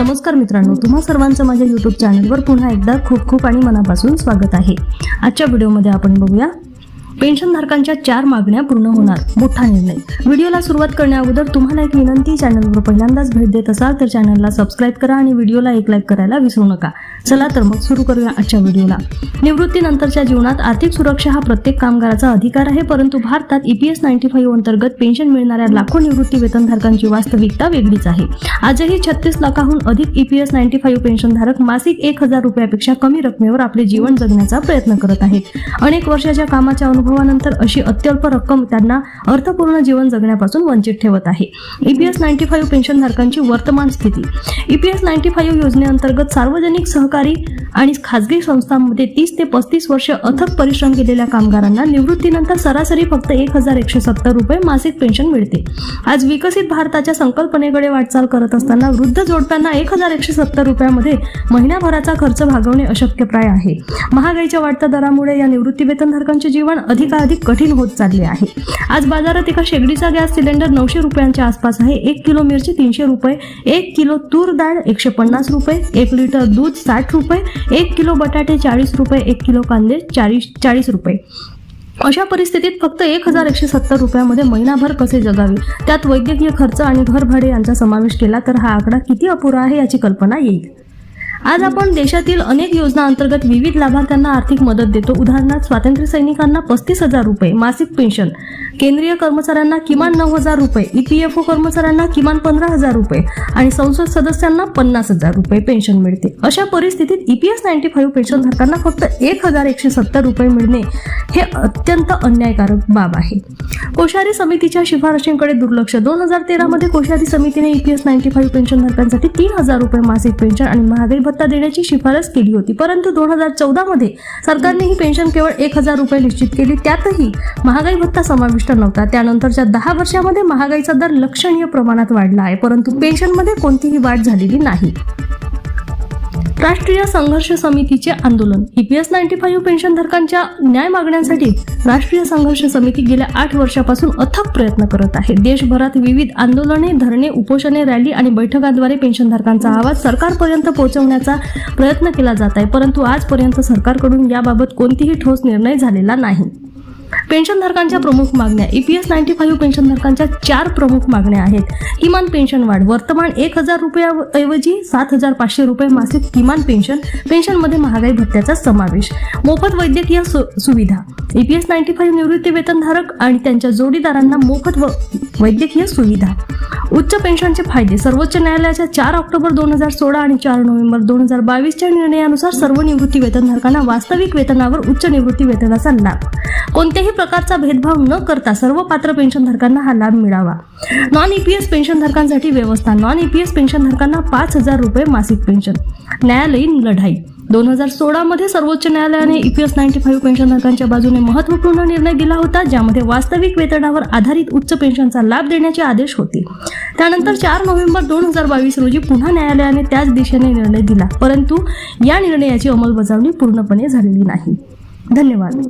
नमस्कार मित्रांनो तुम्हा सर्वांचं माझ्या यूट्यूब चॅनलवर पुन्हा एकदा खूप खूप आणि मनापासून स्वागत आहे. आजच्या व्हिडिओमध्ये आपण बघूया पेन्शनधारकांच्या चार मागण्या पूर्ण होणार मोठा निर्णय. व्हिडिओला सुरुवात करण्याअगोदर तुम्हाला एक विनंती चॅनलवर पहिल्यांदाच भेट देत असाल तर चॅनलला सबस्क्राईब करा आणि व्हिडिओला एक लाईक करायला विसरू नका. चला तर मग सुरू करूया आजच्या व्हिडिओला. निवृत्तीनंतरच्या जीवनात आर्थिक सुरक्षा हा प्रत्येक कामगाराचा अधिकार आहे परंतु भारतात ईपीएस नाईन्टी फाईव्ह अंतर्गत पेन्शन मिळणाऱ्या लाखो निवृत्ती वेतनधारकांची वास्तविकता वेगळीच आहे. आजही छत्तीस लाखाहून अधिक ईपीएस नाईन्टी फाईव्ह पेन्शनधारक मासिक एक हजार रुपयापेक्षा कमी रकमेवर आपले जीवन जगण्याचा प्रयत्न करत आहेत. अनेक वर्षाच्या कामाच्या अनुभवानंतर अशी अत्यल्प रक्कम त्यांना अर्थपूर्ण जीवन जगण्यापासून वंचित ठेवत आहे. ईपीएस नाईन्टी फाईव्ह पेन्शनधारकांची वर्तमान स्थिती. ईपीएस नाईन्टी फाईव्ह योजनेअंतर्गत सार्वजनिक सहकारी आणि खाजगी संस्थांमध्ये तीस ते पस्तीस वर्ष अथक परिश्रम केलेल्या कामगारांना निवृत्तीनंतर सरासरी फक्त एक हजार एकशे सत्तर रुपये मासिक पेन्शन मिळते. आज विकसित भारताच्या संकल्पनेकडे वाटचाल करत असताना वृद्ध जोडप्यांना एक हजार एकशे सत्तर रुपयामध्ये महिन्याभराचा खर्च भागवणे अशक्यप्राय आहे. महागाईच्या वाढत्या दरामुळे या निवृत्ती वेतनधारकांचे जीवन अधिकाधिक कठीण होत चालले आहे. आज बाजारात एका शेगडीचा गॅस सिलेंडर नऊशे रुपयांच्या आसपास आहे. एक किलो मिरची तीनशे रुपये एक किलो तूर डाळ एकशे पन्नास रुपये एक लिटर दूध साठ रुपये एक किलो बटाटे चाळीस रुपये एक किलो कांदे चाळीस चाळीस रुपये. अशा परिस्थितीत फक्त एक हजार एकशे सत्तर रुपयामध्ये महिनाभर कसे जगावे? त्यात वैद्यकीय खर्च आणि घर भाडे यांचा समावेश केला तर हा आकडा किती अपुरा आहे याची कल्पना येईल. आज आपण देशातील अनेक योजना अंतर्गत विविध लाभार्थ्यांना आर्थिक मदत देतो. उदाहरणार्थ स्वातंत्र्य सैनिकांना पस्तीस हजार रुपये मासिक पेन्शन केंद्रीय कर्मचाऱ्यांना किमान नऊ हजार रुपये ईपीएफओ कर्मचाऱ्यांना किमान पंधरा हजार रुपये आणि संसद सदस्यांना पन्नास हजार रुपये पेन्शन मिळते. अशा परिस्थितीत ईपीएस नाईन्टी फाईव्ह पेन्शनधारकांना फक्त एक हजार एकशे सत्तर रुपये मिळणे हे अत्यंत अन्यायकारक बाब आहे. कोश्यारी समितीच्या शिफारशींकडे दुर्लक्ष. दोन हजार तेरामध्ये कोश्यारी समितीने ईपीएस नाईन्टी फाईव्ह पेन्शनधारकांसाठी तीन हजार रुपये मासिक पेन्शन आणि महागाई भत्ता देण्याची शिफारस केली होती. परंतु दोन हजार चौदामध्ये सरकारने ही पेन्शन केवळ एक हजार रुपये निश्चित केली. त्यातही महागाई भत्ता समाविष्ट नव्हता. त्यानंतरच्या दहा वर्षामध्ये महागाईचा दर लक्षणीय प्रमाणात वाढला आहे. परंतु पेन्शनमध्ये कोणतीही वाढ झालेली नाही. राष्ट्रीय संघर्ष समितीचे आंदोलन. ईपीएस नाईन्टी फाईव्ह पेन्शनधारकांच्या न्याय मागण्यांसाठी राष्ट्रीय संघर्ष समिती गेल्या आठ वर्षापासून अथक प्रयत्न करत आहे. देशभरात विविध आंदोलने धरणे उपोषणे रॅली आणि बैठकांद्वारे पेन्शनधारकांचा आवाज सरकारपर्यंत पोहोचवण्याचा प्रयत्न केला जात आहे. परंतु आजपर्यंत सरकारकडून याबाबत कोणतीही ठोस निर्णय झालेला नाही. पेन्शनधारकांच्या प्रमुख मागण्या. ईपीएस नाईन्टी फाईव्ह पेन्शनधारकांच्या चार प्रमुख मागण्या आहेत. किमान पेन्शन वाढ. वर्तमान एक हजार रुपयाऐवजी सात हजार पाचशे रुपये मासिक किमान पेन्शन पेन्शनमध्ये महागाई भत्त्याचा समावेश. मोफत वैद्यकीय सु- सुविधा. ईपीएस नाईन्टी फाईव्ह निवृत्ती वेतनधारक आणि त्यांच्या जोडीदारांना मोफत वैद्यकीय सुविधा. उच्च पेन्शनचे फायदे. सर्वोच्च न्यायालयाच्या चार ऑक्टोबर दोन हजार सोळा आणि चार नोव्हेंबर दोन हजार बावीसच्या निर्णयानुसार सर्व निवृत्ती वेतनधारकांना वास्तविक वेतनावर उच्च निवृत्ती वेतनाचा लाभ. कोणत्याही प्रकारचा भेदभाव न करता सर्व पात्र पेन्शनधारकांना हा लाभ मिळावा. नॉन ईपीएस पेन्शनधारकांसाठी व्यवस्था. नॉन ईपीएस पेन्शनधारकांना पाच हजार रुपये मासिक पेन्शन. न्यायालयीन लढाई. दोन हजार सोळामध्ये सर्वोच्च न्यायालयाने ईपीएस नाईन्टी फाईव्ह पेन्शनधारकांच्या बाजूने महत्त्वपूर्ण निर्णय दिला होता ज्यामध्ये वास्तविक वेतनावर आधारित उच्च पेन्शनचा लाभ देण्याचे आदेश होते. त्यानंतर चार नोव्हेंबर दोन हजार बावीस रोजी पुन्हा न्यायालयाने त्याच दिशेने निर्णय दिला परंतु या निर्णयाची अंमलबजावणी पूर्णपणे झालेली नाही. धन्यवाद.